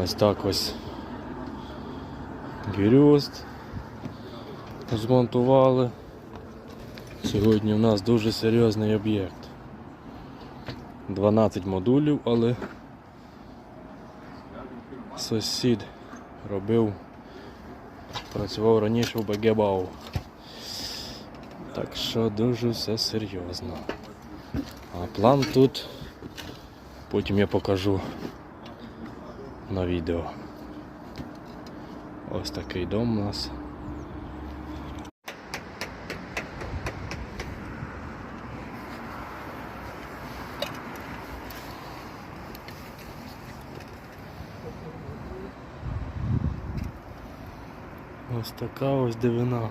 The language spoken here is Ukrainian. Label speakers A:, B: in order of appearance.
A: Ось так ось грюст змонтували. Сьогодні у нас дуже серйозний об'єкт. 12 модулів, але сусід робив, працював раніше в БГБАУ. Так що дуже все серйозно. А план тут потім я покажу на відео. Ось такий дом у нас. Ось така ось дивина.